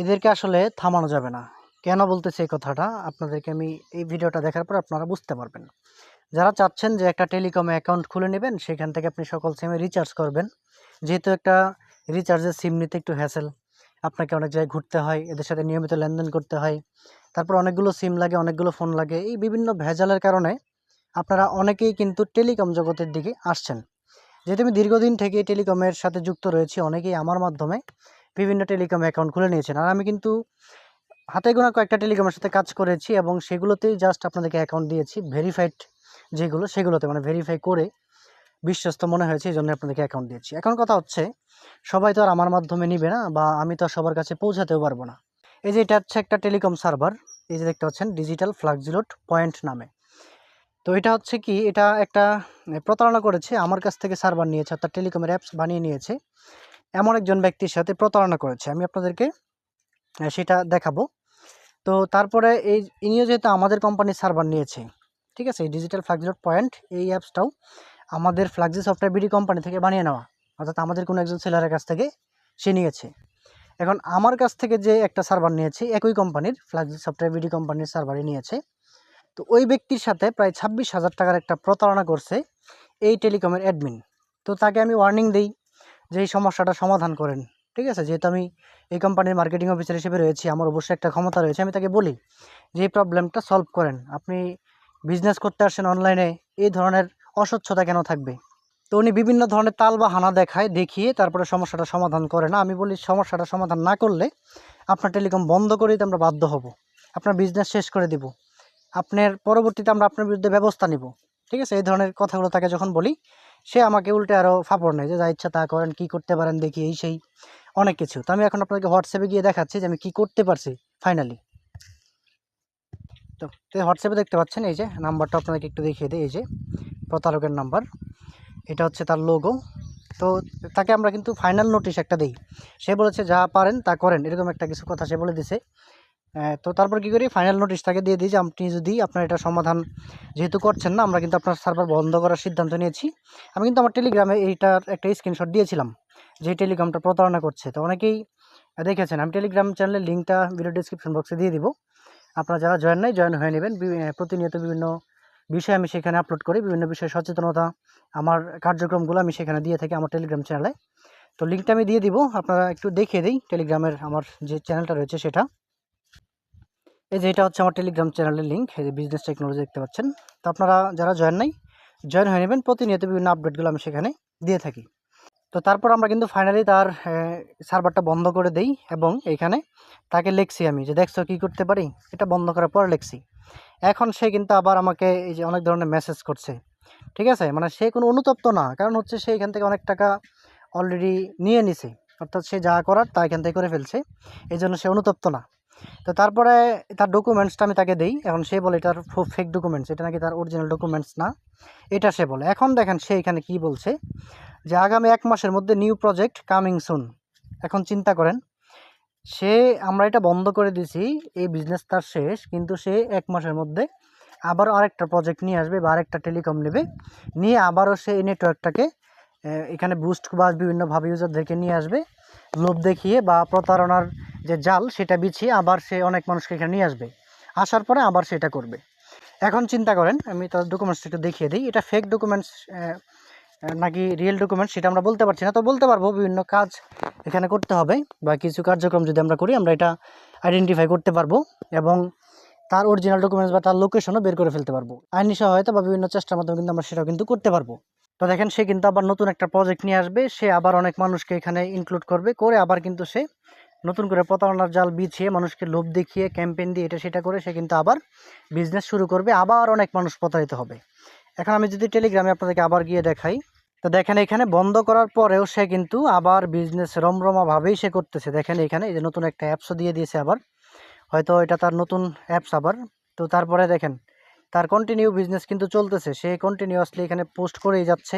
এদেরকে আসলে থামানো যাবে না। কেন বলতেছি এই কথাটা? আপনাদেরকে আমি এই ভিডিওটা দেখার পর আপনারা বুঝতে পারবেন। যারা চাচ্ছেন যে একটা টেলিকমে অ্যাকাউন্ট খুলে নেবেন, সেখান থেকে আপনি সকল সিমে রিচার্জ করবেন। যেহেতু একটা রিচার্জের সিম নিতে একটু হ্যাসেল আপনাকে অনেক জায়গায় ঘুরতে হয়, এদের সাথে নিয়মিত লেনদেন করতে হয়। তারপর অনেকগুলো সিম লাগে, অনেকগুলো ফোন লাগে। এই বিভিন্ন ভেজালের কারণে আপনারা অনেকেই কিন্তু টেলিকম জগতের দিকে আসছেন। যেহেতু আমি দীর্ঘদিন থেকে টেলিকমের সাথে যুক্ত রয়েছি, অনেকেই আমার মাধ্যমে বিভিন্ন টেলিকম অ্যাকাউন্ট খুলে নিয়েছেন। আর আমি কিন্তু হাতে গোনা কয়েকটা টেলিকমের সাথে কাজ করেছি এবং সেগুলোতেই জাস্ট আপনাদেরকে অ্যাকাউন্ট দিয়েছি। ভেরিফাইড যেগুলো, সেগুলোতে মানে ভেরিফাই করে বিশ্বস্ত মনে হয়েছে এই জন্য আপনাদেরকে অ্যাকাউন্ট দিয়েছি। এখন কথা হচ্ছে, সবাই তো আর আমার মাধ্যমে নিবে না বা আমি তো সবার কাছে পৌঁছাতেও পারব না। এই যে এটা হচ্ছে একটা টেলিকম সার্ভার এই যে দেখতে পাচ্ছেন ডিজিটাল ফ্লাক্সিলোট পয়েন্ট নামে। তো এটা হচ্ছে কি, এটা একটা প্রতারণা করেছে, আমার কাছ থেকে সার্ভার নিয়েছে, অর্থাৎ টেলিকমের অ্যাপস বানিয়ে নিয়েছে। এমন একজন ব্যক্তির সাথে প্রতারণা করেছে। আমি আপনাদেরকে সেটা দেখাবো। তো তারপরে এই, ইনিও যেহেতু আমাদের কোম্পানির সার্ভার নিয়েছে, ঠিক আছে? এই ডিজিটাল ফ্লাক্সিলোট পয়েন্ট এই অ্যাপসটাও আমাদের ফ্লাক্সি সফটওয়্যার বিডি কোম্পানি থেকে বানিয়ে নেওয়া। অর্থাৎ আমাদের কোনো একজন সেলারের কাছ থেকে সে নিয়েছে। এখন আমার কাছ থেকে যে একটা সার্ভার নিয়েছে, একই কোম্পানির ফ্লাক্সি সফটওয়্যার বিডি কোম্পানির সার্ভারই নিয়েছে। তো ওই ব্যক্তির সাথে প্রায় ছাব্বিশ হাজার টাকার একটা প্রতারণা করছে এই টেলিকমের অ্যাডমিন তো তাকে আমি ওয়ার্নিং দিই যে এই সমস্যাটা সমাধান করেন, ঠিক আছে? যেহেতু আমি এই কোম্পানির মার্কেটিং অফিসার হিসেবে রয়েছি, আমার অবশ্যই একটা ক্ষমতা রয়েছে, আমি তাকে বলি যে এই প্রবলেমটা সলভ করেন। আপনি বিজনেস করতে আসেন অনলাইনে এই ধরনের অস্বচ্ছতা কেন থাকবে? তো উনি বিভিন্ন ধরনের তাল বা হানা দেখায়, দেখিয়ে তারপরে সমস্যাটা সমাধান করে না। আমি বলি সমস্যাটা সমাধান না করলে আপনার টেলিকম বন্ধ করে দিতে আমরা বাধ্য হব। আপনার বিজনেস শেষ করে দিব। আপনার পরবর্তীতে আমরা আপনার বিরুদ্ধে ব্যবস্থা নিব। ঠিক আছে? এই ধরনের কথাগুলো তাকে যখন বলি, সে আমাকে উল্টে আরও ফাপড় নেয় যে, যা ইচ্ছা তা করেন, কী করতে পারেন, দেখি, এই সেই। অনেক কিছু। তো আমি এখন আপনাকে হোয়াটসঅ্যাপে গিয়ে দেখাচ্ছি যে, আমি কী করতে পারছি ফাইনালি তো হোয়াটসঅ্যাপে দেখতে পাচ্ছেন, এই যে, নাম্বারটা আপনাকে একটু দেখিয়ে দিই, এই যে, প্রতারকের নাম্বার। এটা হচ্ছে তার লোগো তো, তাকে আমরা কিন্তু ফাইনাল নোটিশ একটা দিই। সে বলেছে, যা পারেন, তা করেন। এরকম একটা কিছু কথা সে বলে দিছে। তো তারপর কী করি? ফাইনাল নোটিশ তাকে দিয়ে দিই যে, আপনি যদি আপনার এটা সমাধান যেহেতু করছেন না, আমরা কিন্তু আপনার সার্ভার বন্ধ করার সিদ্ধান্ত নিয়েছি। আমি কিন্তু আমার টেলিগ্রামে এইটার একটা স্ক্রিনশট দিয়েছিলাম, যে টেলিগ্রামটা প্রতারণা করছে। তো অনেকেই দেখেছেন, আমি টেলিগ্রাম চ্যানেলের লিঙ্কটা ভিডিও ডিসক্রিপশন বক্সে দিয়ে দিব। আপনারা যারা জয়েন নাই জয়েন হয়ে নেবেন। প্রতিনিয়ত বিভিন্ন বিষয় আমি সেখানে আপলোড করি, বিভিন্ন বিষয়ে সচেতনতা আমার কার্যক্রমগুলো আমি সেখানে দিয়ে থাকি আমার টেলিগ্রাম চ্যানেলে তো লিঙ্কটা আমি দিয়ে দিব, আপনারা একটু দেখিয়ে দিই টেলিগ্রামের আমার যে চ্যানেলটা রয়েছে সেটা। এই যে এটা হচ্ছে আমার টেলিগ্রাম চ্যানেলের লিঙ্ক এই যে বিজনেস টেকনোলজি দেখতে পাচ্ছেন। তো আপনারা যারা জয়েন নাই জয়েন হয়ে নেবেন। প্রতিনিয়ত বিভিন্ন আপডেটগুলো আমি সেখানে দিয়ে থাকি। তো তারপর আমরা কিন্তু ফাইনালি তার সার্ভারটা বন্ধ করে দেই এবং এখানে তাকে লিখছি আমি। যে দেখছ কী করতে পারি? এটা বন্ধ করার পর লিখছি এখন সে কিন্তু আবার আমাকে এই যে অনেক ধরনের মেসেজ করছে। ঠিক আছে? মানে সে কোনো অনুতপ্ত না। কারণ হচ্ছে সে এখান থেকে অনেক টাকা অলরেডি নিয়ে নিছে। অর্থাৎ সে যা করার তা এখান থেকে করে ফেলছে। এই জন্য সে অনুতপ্ত না। তো তারপরে তার ডকুমেন্টসটা আমি তাকে দেই। এখন সে বলে এটার ফেক ডকুমেন্টস এটা নাকি তার অরিজিনাল ডকুমেন্টস না। এটা সে বলে। এখন দেখেন সে এখানে কি বলছে যে আগামী এক মাসের মধ্যে নিউ প্রজেক্ট কামিং সুন এখন চিন্তা করেন, সে, আমরা এটা বন্ধ করে দিছি, এই বিজনেস তার শেষ, কিন্তু সে এক মাসের মধ্যে আবারও আরেকটা প্রজেক্ট নিয়ে আসবে বা আরেকটা টেলিকম নেবে। নিয়ে আবারও সে এই নেটওয়ার্কটাকে এখানে বুস্ট বা বিভিন্নভাবে ইউজারদেরকে নিয়ে আসবে। লোভ দেখিয়ে বা প্রতারণার যে জাল, সেটা বিছিয়ে আবার সে অনেক মানুষকে এখানে নিয়ে আসবে। আসার পরে আবার সেটা করবে। এখন চিন্তা করেন, আমি তার ডকুমেন্টস একটু দেখিয়ে দিই। এটা ফেক ডকুমেন্টস নাকি রিয়েল ডকুমেন্টস সেটা আমরা বলতে পারছি না। তো বলতে পারব, বিভিন্ন কাজ এখানে করতে হবে বা কিছু কার্যক্রম যদি আমরা করি, আমরা এটা আইডেন্টিফাই করতে পারব এবং তার অরিজিনাল ডকুমেন্টস বা তার লোকেশনও বের করে ফেলতে পারব। আইনি সহায়তা বা বিভিন্ন চেষ্টার মাধ্যমে কিন্তু আমরা সেটাও কিন্তু করতে পারব। তো দেখেন, সে কিন্তু আবার নতুন একটা প্রজেক্ট নিয়ে আসবে। সে আবার অনেক মানুষকে এখানে ইনক্লুড করবে। করে আবার কিন্তু সে নতুন করে প্রতারণার জাল বিছিয়ে মানুষকে লোভ দেখিয়ে ক্যাম্পেইন দিয়ে এটা সেটা করে সে কিন্তু আবার বিজনেস শুরু করবে। আবার অনেক মানুষ প্রতারিত হবে। এখন আমি যদি টেলিগ্রামে আপনাদেরকে আবার গিয়ে দেখাই, তো দেখেন, এখানে বন্ধ করার পরেও সে কিন্তু আবার বিজনেস রমরমাভাবেই সে করতেছে। দেখেন, এখানে এই যে নতুন একটা অ্যাপসও দিয়ে দিয়েছে আবার। হয়তো এটা তার নতুন অ্যাপস আবার। তো তারপরে দেখেন তার কন্টিনিউ বিজনেস কিন্তু চলতেছে। সে কন্টিনিউয়াসলি এখানে পোস্ট করেই যাচ্ছে।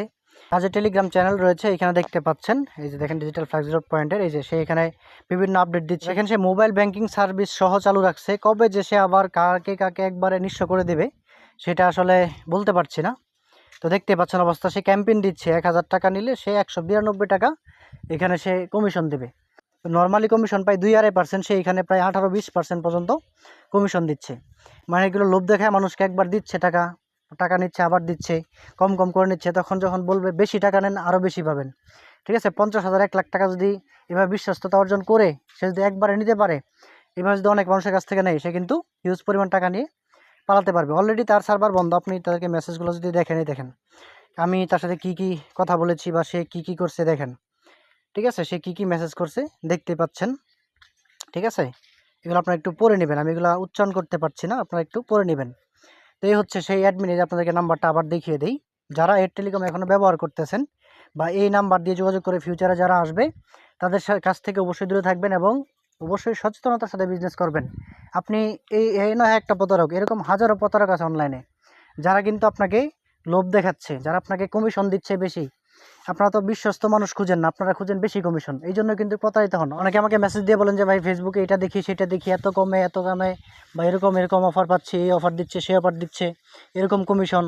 আর যে টেলিগ্রাম চ্যানেল রয়েছে, এখানে দেখতে পাচ্ছেন। এই যে দেখেন ডিজিটাল ফ্ল্যাক্স ডট পয়েন্টের এই যে সে এখানে বিভিন্ন আপডেট দিচ্ছে। এখানে সে মোবাইল ব্যাংকিং সার্ভিস সহ চালু রাখছে। কবে যে সে আবার কাকে কাকে একবারে নিঃস্ব করে দেবে, সেটা আসলে বলতে পারছি না। তো দেখতে পাচ্ছেন অবস্থা। সে ক্যাম্পেইন দিচ্ছে। এক হাজার টাকা নিলে সে একশো বিরানব্বই টাকা এখানে সে কমিশন দেবে। নর্মালি কমিশন পায় দুই আড়াই পার্সেন্ট সে এখানে প্রায় আঠারো বিশ পার্সেন্ট পর্যন্ত কমিশন দিচ্ছে। মানে এগুলো লোভ দেখায় মানুষকে একবার দিচ্ছে টাকা টাকা নিচ্ছে, আবার দিচ্ছে, কম কম করে নিচ্ছে, তখন যখন বলবে বেশি টাকা নেন আরও বেশি পাবেন। ঠিক আছে? পঞ্চাশ হাজার, এক লাখ টাকা যদি এভাবে বিশ্বস্ততা অর্জন করে, সে যদি একবারে নিতে পারে, এভাবে যদি অনেক মানুষের কাছ থেকে নেয়, সে কিন্তু হিউজ পরিমাণ টাকা নিয়ে পালাতে পারবে। অলরেডি তার সার্ভার বন্ধ, আপনি তাদেরকে মেসেজগুলো যদি দেখেনই দেখেন। আমি তার সাথে কী কী কথা বলেছি বা সে কী কী করছে, দেখেন। ঠিক আছে? সে কী কী মেসেজ করছে দেখতে পাচ্ছেন। ঠিক আছে? এগুলো আপনারা একটু পড়ে নেবেন। আমি এগুলো উচ্চারণ করতে পারছি না, আপনারা একটু পড়ে নেবেন। তো এই হচ্ছে সেই অ্যাডমিনে আপনাদেরকে নাম্বারটা আবার দেখিয়ে দিই। যারা এয়ার টেলিকম এখনও ব্যবহার করতেছেন বা এই নাম্বার দিয়ে যোগাযোগ করে ফিউচারে যারা আসবে, তাদের কাছ থেকে অবশ্যই দূরে থাকবেন এবং অবশ্যই সচেতনতার সাথে বিজনেস করবেন। আপনি এই এই নয় একটা প্রতারক, এরকম হাজারো প্রতারক আছে অনলাইনে যারা কিন্তু আপনাকে লোভ দেখাচ্ছে, যারা আপনাকে কমিশন দিচ্ছে বেশি আপনারা তো বিশ্বস্ত মানুষ খুঁজেন না, আপনারা খুঁজেন বেশি কমিশন এই জন্য কিন্তু প্রতারিত হন। অনেকে আমাকে মেসেজ দিয়ে বলেন যে, ভাই ফেসবুকে এটা দেখি, সেটা দেখি, এত কমে এত কমে বা এরকম এরকম অফার পাচ্ছি, এই অফার দিচ্ছে, সে অফার দিচ্ছে, এরকম কমিশন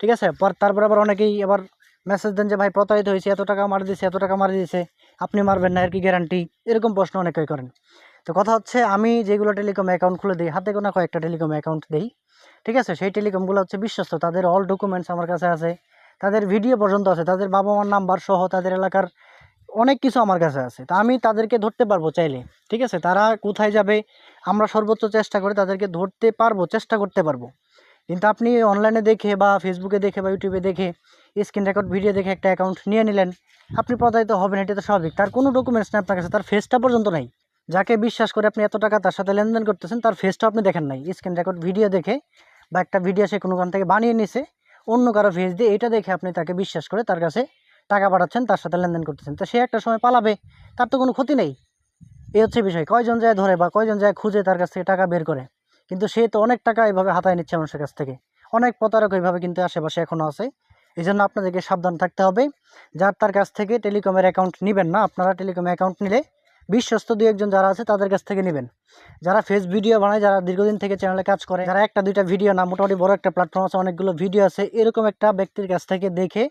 ঠিক আছে? পর, তারপর আবার অনেকেই আবার মেসেজ দেন যে, ভাই, প্রতারিত হয়েছে, এত টাকা মারি দিয়েছে এত টাকা মারি দিয়েছে আপনি মারবেন না, এর কি গ্যারান্টি এরকম প্রশ্ন অনেকেই করেন। তো কথা হচ্ছে, আমি যেগুলো টেলিকম অ্যাকাউন্ট খুলে দিই, হাতে গোনা কয়েকটা টেলিকম অ্যাকাউন্ট দিই। ঠিক আছে? সেই টেলিকমগুলো হচ্ছে বিশ্বস্ত, তাদের অল ডকুমেন্টস আমার কাছে আছে। তাদের ভিডিও পর্যন্ত আছে, তাদের বাবা মার নাম্বার সহ তাদের এলাকার অনেক কিছু আমার কাছে আছে। তা আমি তাদেরকে ধরতে পারব চাইলে, ঠিক আছে? তারা কোথায় যাবে, আমরা সর্বোচ্চ চেষ্টা করে তাদেরকে ধরতে পারব, চেষ্টা করতে পারব। কিন্তু আপনি অনলাইনে দেখে বা ফেসবুকে দেখে বা ইউটিউবে দেখে স্ক্রিন রেকর্ড ভিডিও দেখে একটা অ্যাকাউন্ট নিয়ে নিলেন, আপনি প্রতারিত হবেন, এটা তো স্বাভাবিক। তার কোনো ডকুমেন্টস নেই আপনার কাছে, তার ফেসটা পর্যন্ত নাই। যাকে বিশ্বাস করে আপনি এত টাকা তার সাথে লেনদেন করতেছেন, তার ফেসটা আপনি দেখেন নাই। স্ক্রিন রেকর্ড ভিডিও দেখে বা একটা ভিডিও সে কোনো কান থেকে বানিয়ে নিছে অন্য কারও ফেস দিয়ে এটা দেখে আপনি তাকে বিশ্বাস করে তার কাছে টাকা পাঠাচ্ছেন, তার সাথে লেনদেন করতেছেন। তো সে একটা সময় পালাবে, তার তো কোনো ক্ষতি নেই। এই হচ্ছে বিষয়, কয়জন যায় ধরে বা কয়জন যায় খুঁজে তার কাছ থেকে টাকা বের করে। কিন্তু সে তো অনেক টাকা এইভাবে হাতায় নিচ্ছে মানুষের কাছ থেকে। অনেক প্রতারক এইভাবে কিন্তু আশেপাশে এখনও আছে। এই জন্য আপনাদেরকে সাবধান থাকতে হবে। যার তার কাছ থেকে টেলিকমের অ্যাকাউন্ট নেবেন না, আপনারা টেলিকমের অ্যাকাউন্ট নিলে বিশ্বস্ত দু একজন যারা আছে, তাদের কাছ থেকে নেবেন। যারা ফেস ভিডিও বানায়, যারা দীর্ঘদিন থেকে চ্যানেলে কাজ করে, যারা একটা দুইটা ভিডিও না, মোটামুটি বড় একটা প্ল্যাটফর্ম আছে, অনেকগুলো ভিডিও আছে, এরকম একটা ব্যক্তির কাছ থেকে দেখে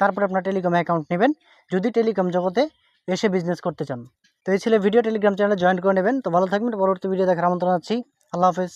তারপরে আপনার টেলিকম অ্যাকাউন্ট নেবেন। যদি টেলিকম জগতে এসে বিজনেস করতে চান। তো এই ছেলে ভিডিও টেলিগ্রাম চ্যানেলে জয়েন করে নেবেন। তো ভালো থাকবেন। পরবর্তী ভিডিও দেখার আমন্ত্রণ আছি। আল্লাহ হাফেজ।